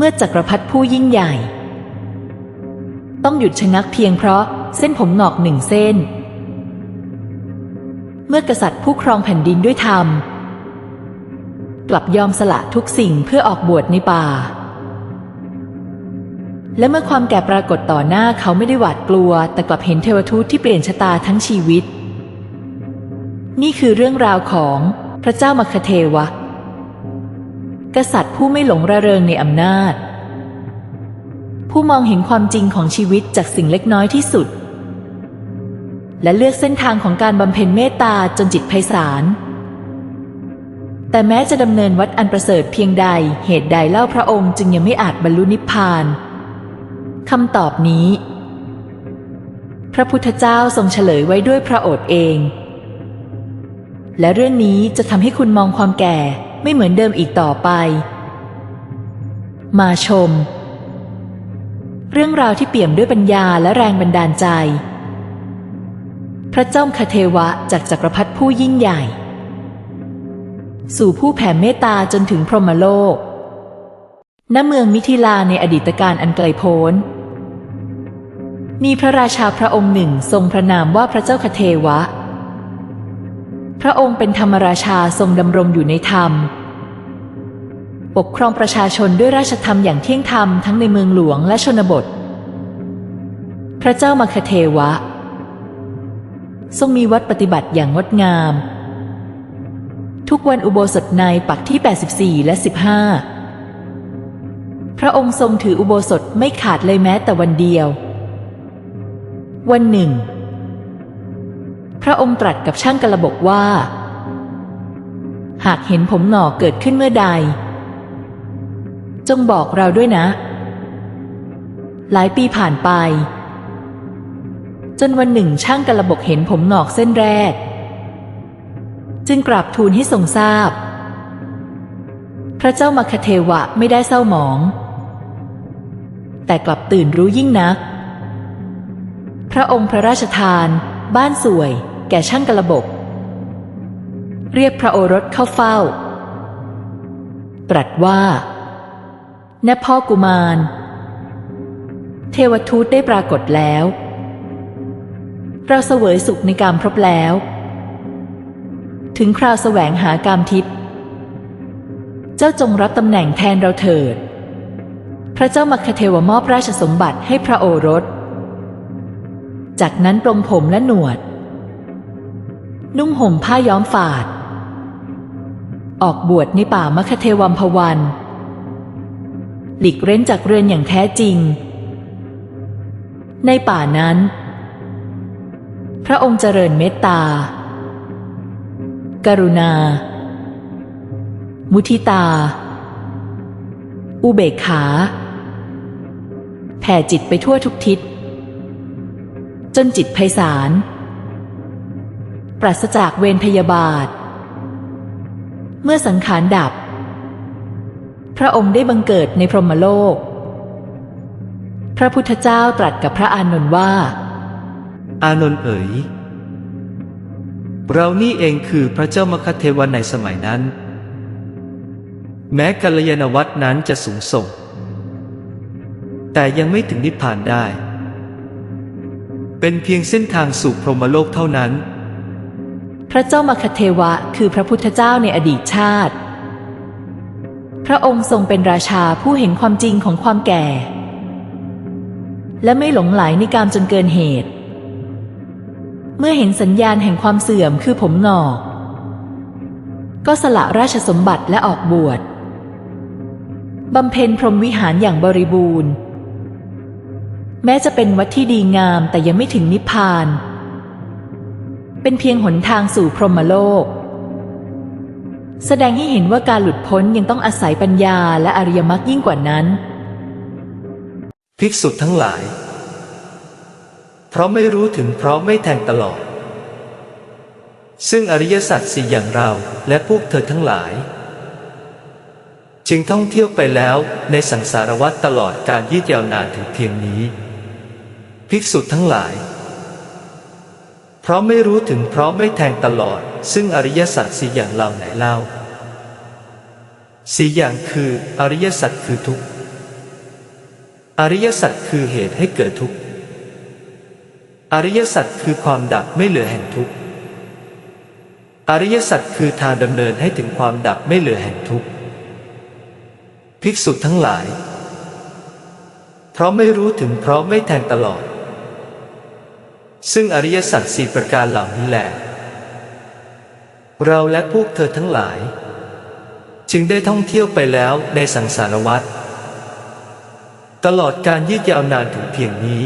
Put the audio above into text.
เมื่อจักรพรรดิผู้ยิ่งใหญ่ ต้องหยุดชะงักเพียงเพราะเส้นผมงอกหนึ่งเส้น เมื่อกษัตริย์ผู้ครองแผ่นดินด้วยธรรม กลับยอมสละทุกสิ่งเพื่อออกบวชในป่า และเมื่อความแก่ปรากฏต่อหน้าเขาไม่ได้หวาดกลัว แต่กลับเห็นเทวทูตที่เปลี่ยนชะตาทั้งชีวิต นี่คือเรื่องราวของพระเจ้ามัคคเทวะ กษัตริย์ผู้ไม่หลงระเริงในอำนาจ ผู้มองเห็นความจริงของชีวิตจากสิ่งเล็กน้อยที่สุด และเลือกเส้นทางของการบำเพ็ญเมตตาจนจิตไพศาลแต่แม้จะดำเนินวัดอันประเสริฐเพียงใดเหตุใดเล่าพระองค์จึงยังไม่อาจบรรลุนิพพานคำตอบนี้ พระพุทธเจ้าทรงเฉลยไว้ด้วยพระโอษฐ์เอง และเรื่องนี้จะทำให้คุณมองความแก่ ไม่เหมือนเดิมอีกต่อไป มาชม เรื่องราวที่เปี่ยมด้วยปัญญาและแรงบันดาลใจ พระเจ้าคเทวะจากจักรพรรดิผู้ยิ่งใหญ่ สู่ผู้แผ่เมตตาจนถึงพรหมโลก ณ เมืองมิถิลาในอดีตการอันไกลโพ้นมีพระราชาพระองค์หนึ่งทรงพระนามว่าพระเจ้าคเทวะ พระองค์เป็นธรรมราชาทรงดำรงอยู่ในธรรม ปกครองประชาชนด้วยราชธรรมอย่างเที่ยงธรรมทั้งในเมืองหลวงและชนบท พระเจ้ามัคเทวะ ทรงมีวัดปฏิบัติอย่างงดงาม ทุกวันอุโบสถในปักที่ 84 และ 15 พระองค์ทรงถืออุโบสถไม่ขาดเลยแม้แต่วันเดียว วันหนึ่ง ระองค์ตรัสกับช่างกระบกว่า หากเห็นผมหงอเกิดขึ้นเมื่อใด จงบอกเราด้วยนะ หลายปีผ่านไป จนวันหนึ่งช่างกระบกเห็นผมหงอกเส้นแรก จึงกราบทูลให้ทรงทราบพระเจ้ามัคเทวะไม่ได้เศร้าหมอง แต่กลับตื่นรู้ยิ่งนัก พระองค์พระราชทานบ้านสวย แก่ช่างกระบกเรียกพระโอรสเข้าเฝ้า ตรัสว่าแนพ่อกุมาร เทวทูตได้ปรากฏแล้ว เราเสวยสุขในการพบแล้ว ถึงคราวแสวงหาการทิพย์เจ้าจงรับตำแหน่งแทนเราเถิด พระเจ้ามัคคเทวมอบราชสมบัติให้พระโอรส จากนั้นปลงผมและหนวด นุ่งห่มผ้าย้อมฝาด ออกบวชในป่ามัคคเทวัมพวัน หลีกเร้นจากเรือนอย่างแท้จริง ในป่านั้น พระองค์เจริญเมตตา กรุณา มุทิตา อุเบกขา แผ่จิตไปทั่วทุกทิศ จนจิตไพศาล ปราศจากเวรพยาบาท เมื่อสังขารดับ พระองค์ได้บังเกิดในพรหมโลก พระพุทธเจ้าตรัสกับพระอานนท์ว่า อานนท์เอ๋ยเรานี่เองคือพระเจ้ามคเทวันในสมัยนั้น แม้กัลยาณวัตรนั้นจะสูงส่ง แต่ยังไม่ถึงนิพพานได้ เป็นเพียงเส้นทางสู่พรหมโลกเท่านั้น พระเจ้ามคเทวะคือพระพุทธเจ้าในอดีตชาติ พระองค์ทรงเป็นราชาผู้เห็นความจริงของความแก่ และไม่หลงไหลในการจนเกินเหตุ เมื่อเห็นสัญญาณแห่งความเสื่อมคือผมงอกก็สละราชสมบัติและออกบวชบำเพ็ญพรหมวิหารอย่างบริบูรณ์ แม้จะเป็นวัดที่ดีงามแต่ยังไม่ถึงนิพพาน เป็นเพียงหนทางสู่พรหมโลก แสดงให้เห็นว่าการหลุดพ้นยังต้องอาศัยปัญญาและอริยมรรคยิ่งกว่านั้น ภิกษุทั้งหลาย เพราะไม่รู้ถึงเพราะไม่แทงตลอด ซึ่งอริยสัจสี่อย่างเราและพวกเธอทั้งหลาย จึงท่องเที่ยวไปแล้วในสังสารวัฏตลอดการยืดยาวนานถึงเพียงนี้ ภิกษุทั้งหลาย ราะไม่รู้ถึงเพราะไม่แทงตลอด ซึ่งอริยสัจสี่อย่างเราไหนเล่าสี่อย่างคืออริยสัจคือทุกข์อริยสัจคือเหตุให้เกิดทุกข์อริยสัจคือความดับไม่เหลือแห่งทุกข์อริยสัจคือทางดำเนินให้ถึงความดับไม่เหลือแห่งทุกข์ภิกษุทั้งหลาย เพราะไม่รู้ถึงเพราะไม่แทงตลอด ซึ่งอริยสัจสี่ประการเหล่านี้แหละ เราและพวกเธอทั้งหลาย จึงได้ท่องเที่ยวไปแล้วในสังสารวัฏตลอดการยืดยาวนานถึงเพียงนี้